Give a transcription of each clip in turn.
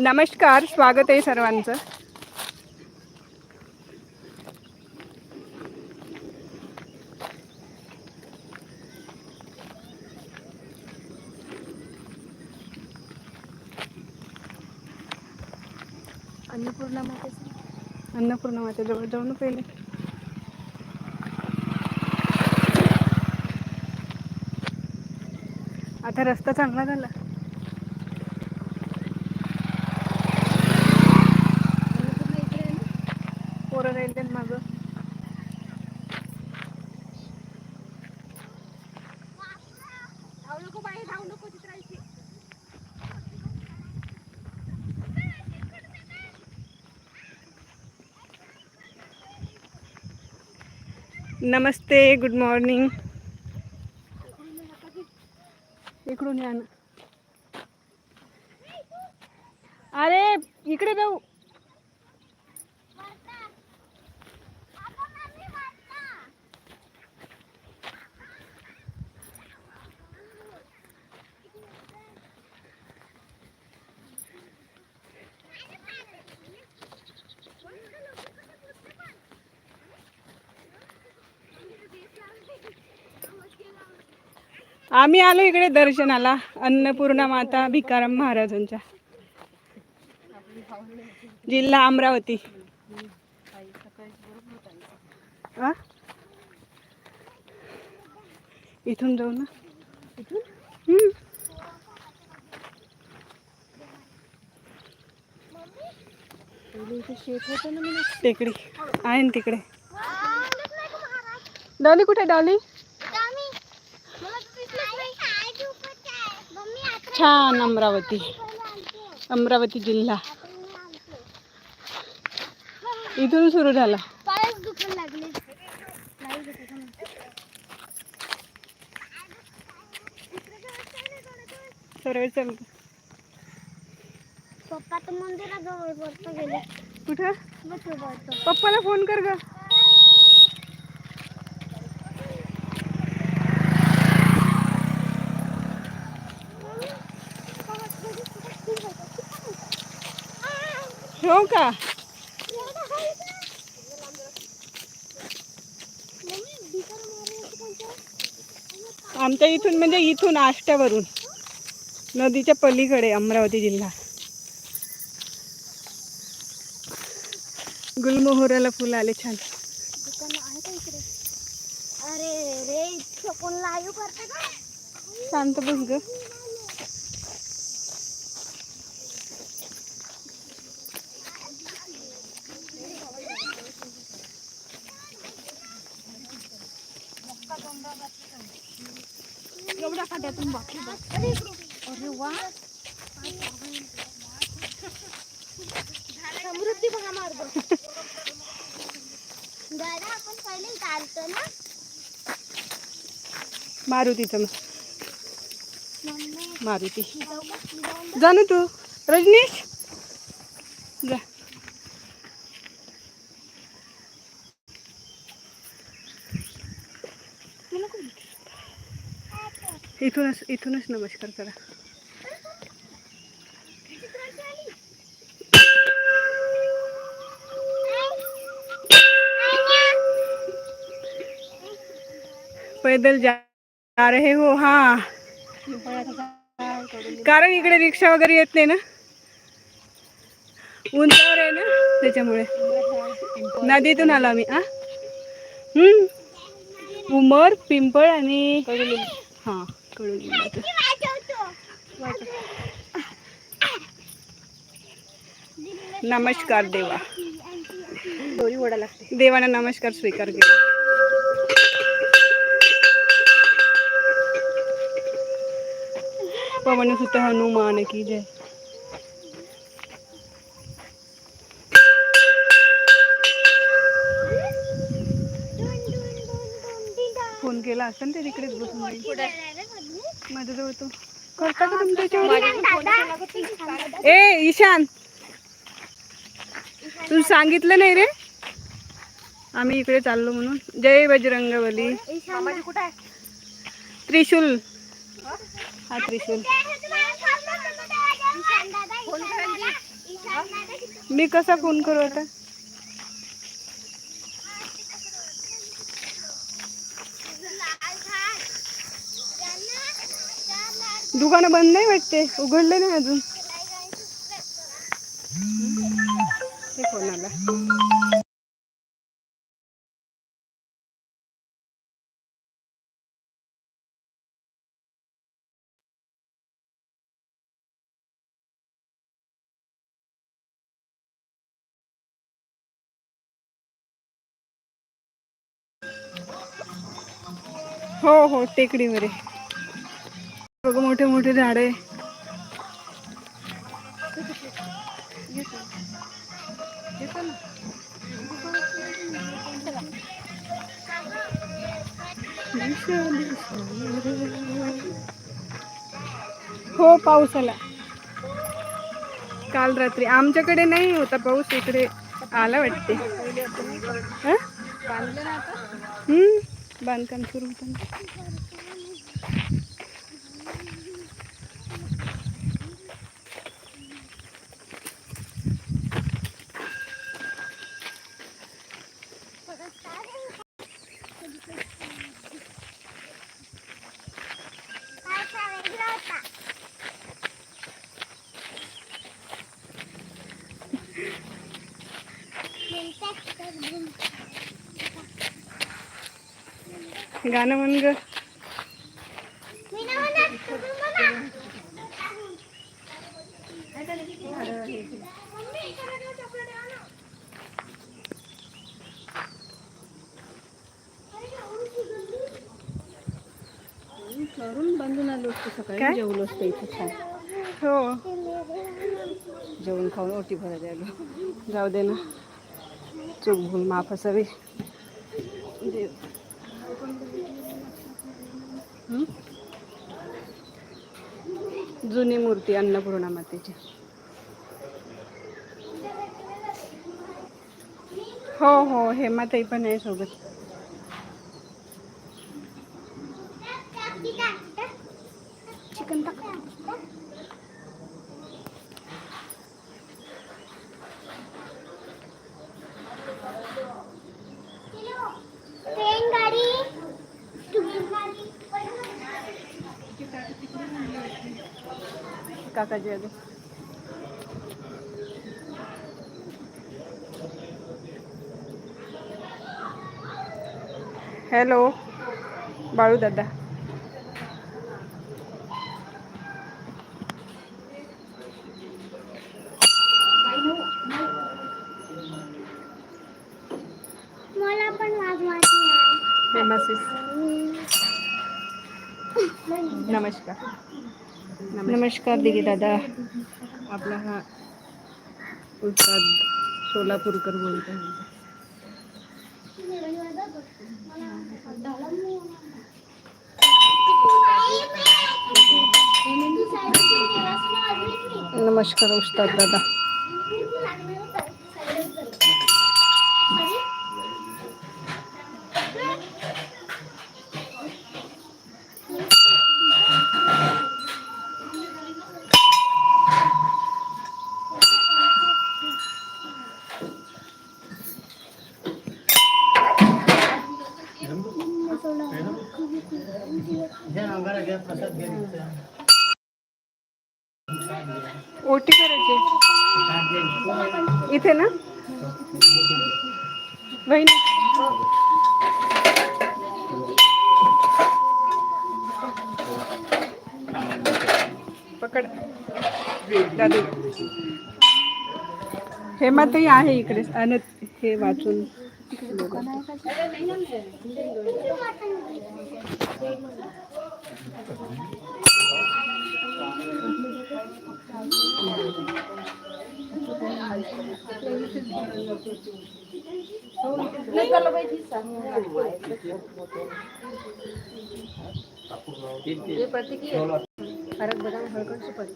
नमस्कार स्वागत आहे सर्वांचं. अन्नपूर्णा मातेचं. अन्नपूर्ण मातेजवळ जाऊ ना पहिले. आता रस्ता चांगला झाला अन्नपूर्णा इकडे आहे ना पोरं राहील ते मागं धावू नको बाई धावू नको तिथे राहायची नमस्ते गुड मॉर्निंग इकडून या ना अरे इकडे जाऊ आम्ही आलो इकडे दर्शनाला अन्नपूर्णा माता भिकाराम महाराजांच्या. जिल्हा अमरावती? इथून जाऊ ना. टेकडी. आहे ना तिकडे. डॉली कुठे डॉली? छान अमरावती अमरावती जिल्हा. इथून सुरू झाला. सर्व चल. पप्पा तर मंदिराजवळ गेले. कुठं? पप्पाला फोन कर ग. हो का आमच्या इथून म्हणजे इथून आष्ट्यावरून नदीच्या पलीकडे अमरावती जिल्हा. गुलमोहराला फुलं आले छान. अरे रे शांत बस ग. अरे वा. समृद्धी दादा आपण पहिले चालतो ना? मारुतीचं मग. मम्मी मारुती. जाऊ का? जाऊ जा ना तू. रजनीश? इथूनच इथूनच नमस्कार करा. पैदल जा रहे हो हा. कारण इकडे रिक्षा वगैरे येत नाही ना? उंचावर आहे ना त्याच्यामुळे. नदीतून आलो आम्ही आ हम्म. उमर पिंपळ आणि हा. कडुलिंबाचं नमस्कार देवा. दोरी ओढा लागते. देवानं नमस्कार स्वीकार केला. पवन सुत हनुमान की जय. फोन केला असता ना ते तिकडेच बसून. माझ्याजवळ तो. करता का तुमच्या याच्यावर? ए ईशान. तू सांगितलं नाही रे. आम्ही इकडे चाललो म्हणून. जय बजरंगबली. त्रिशूल. हा त्रिशूल. मी कसा फोन करू आता? दुकानं बंद नाही वाटते. उघडले नाही अजून. कोणाला? हो हो टेकडीवर आहे बघ मोठे मोठे झाड. हो पाऊस आला. काल रात्री. आमच्याकडे नाही होता पाऊस इकडे आला वाटते. हं? हम्म बांधकाम सुरू होतं. गाणं म्हण ग. घरून बांधून आलो असतो? सकाळी. जेवलो असतो इथे छान. हो. जेवण खाऊन ओटी भरायला आलो. जाऊ दे ना. चूक भूल माफ असावी. देव? जुनी मूर्ती अन्नपूर्णा मातेची. हो हो हेमाताई पण आहे सोबत. चिकन काकाजी आले हॅलो बाळू दादा मला पण वाज माहिती आहे हेमासिस नमस्कार नमस्कार दीदी दादा। आपला हा उस्ताद सोलापूरकर हैं नमस्कार उस्ताद दादा। बहिणी. पकड. दादू. हेमातही आहे इकडे. आणि हे वाचून फरक बदाम हळकट सुपारी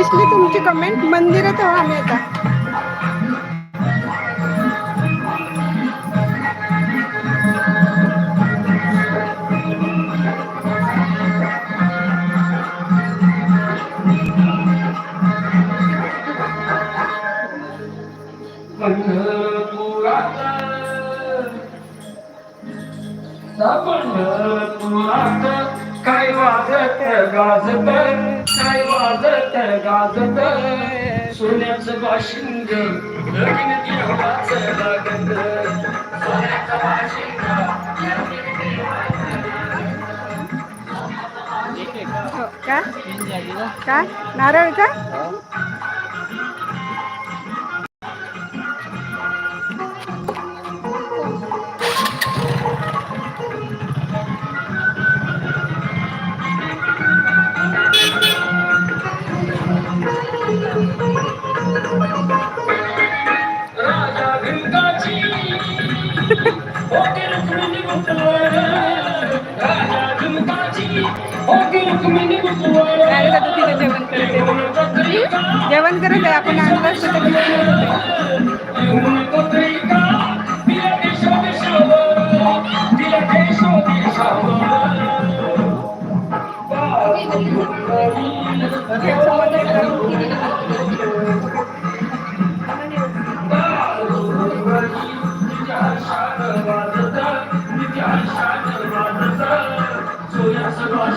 दिसली तुमची कमेंट मंदिरात हो आम्ही आता गाजत सोन्याचं बाशिंग लगीन देवाचं लागत. सोन्याचं बाशिंग हो का? काय नारळ का? तिथे जेवण करत. जेवण करत आहे. आपण आणलं असतं तर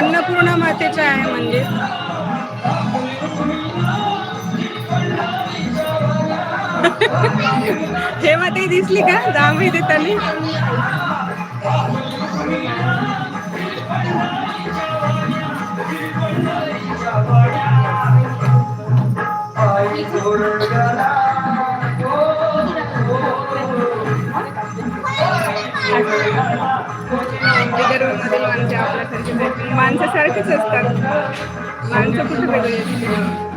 अन्नपूर्णा मातेचं आहे मंदिर. हे माते दिसली का? दामी देतानी माणसासारखेच असतात. माणसं कुठे वेगळी असतात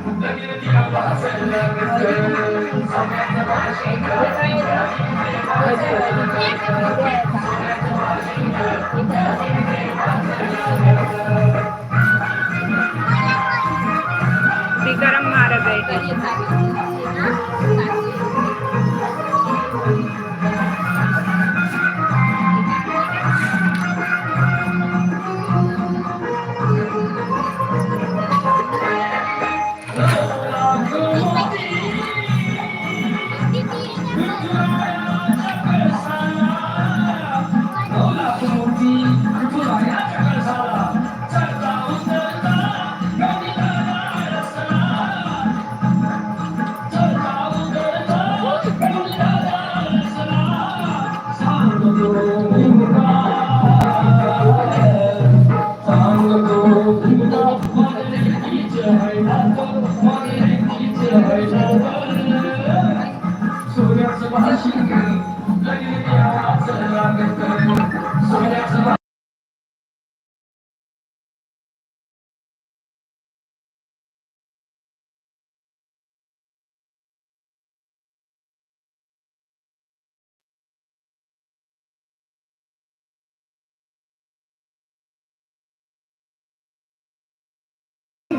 तुकाराम महाराज आहे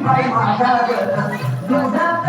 बाई माझा ग,